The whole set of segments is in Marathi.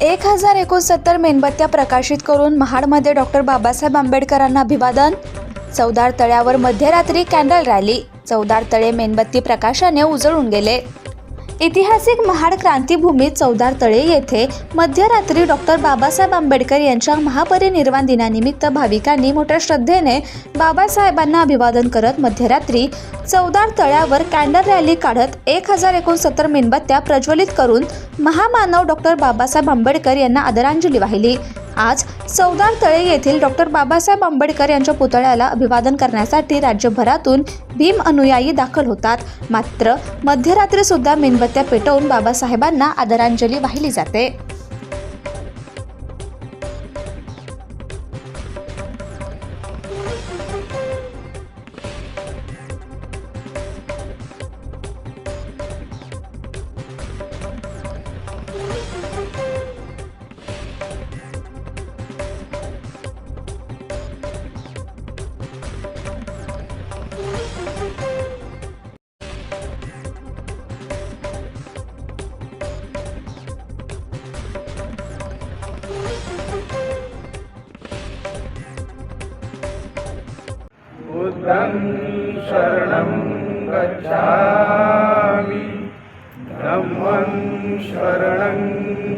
एक हजार एकोणसत्तर मेणबत्त्या प्रकाशित करून महाडमध्ये डॉक्टर बाबासाहेब आंबेडकरांना अभिवादन. चौदार तळ्यावर मध्यरात्री कॅन्डल रॅली. चौदार तळे मेणबत्ती प्रकाशाने उजळून गेले. ऐतिहासिक महाड क्रांतीभूमीत चौदार तळे येथे मध्यरात्री डॉक्टर बाबासाहेब आंबेडकर यांच्या महापरिनिर्वाण दिनानिमित्त भाविकांनी मोठ्या श्रद्धेने बाबासाहेबांना अभिवादन करत मध्यरात्री चौदार तळ्यावर कॅन्डल रॅली काढत एक हजार एकोणसत्तर मेणबत्त्या प्रज्वलित करून महामानव डॉक्टर बाबासाहेब आंबेडकर यांना आदरांजली वाहिली. आज चौदार तळे येथील डॉक्टर बाबासाहेब आंबेडकर यांच्या पुतळ्याला अभिवादन करण्यासाठी राज्यभरातून भीम अनुयायी दाखल होतात. मात्र मध्यरात्रीसुद्धा मेणबत्त्या पेटवून बाबासाहेबांना आदरांजली वाहिली जाते. शरणं गच्छामि। धम्मं शरणं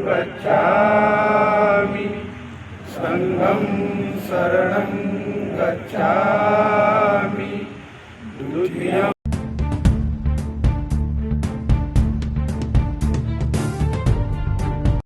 गच्छामि। सङ्घं शरणं गच्छामि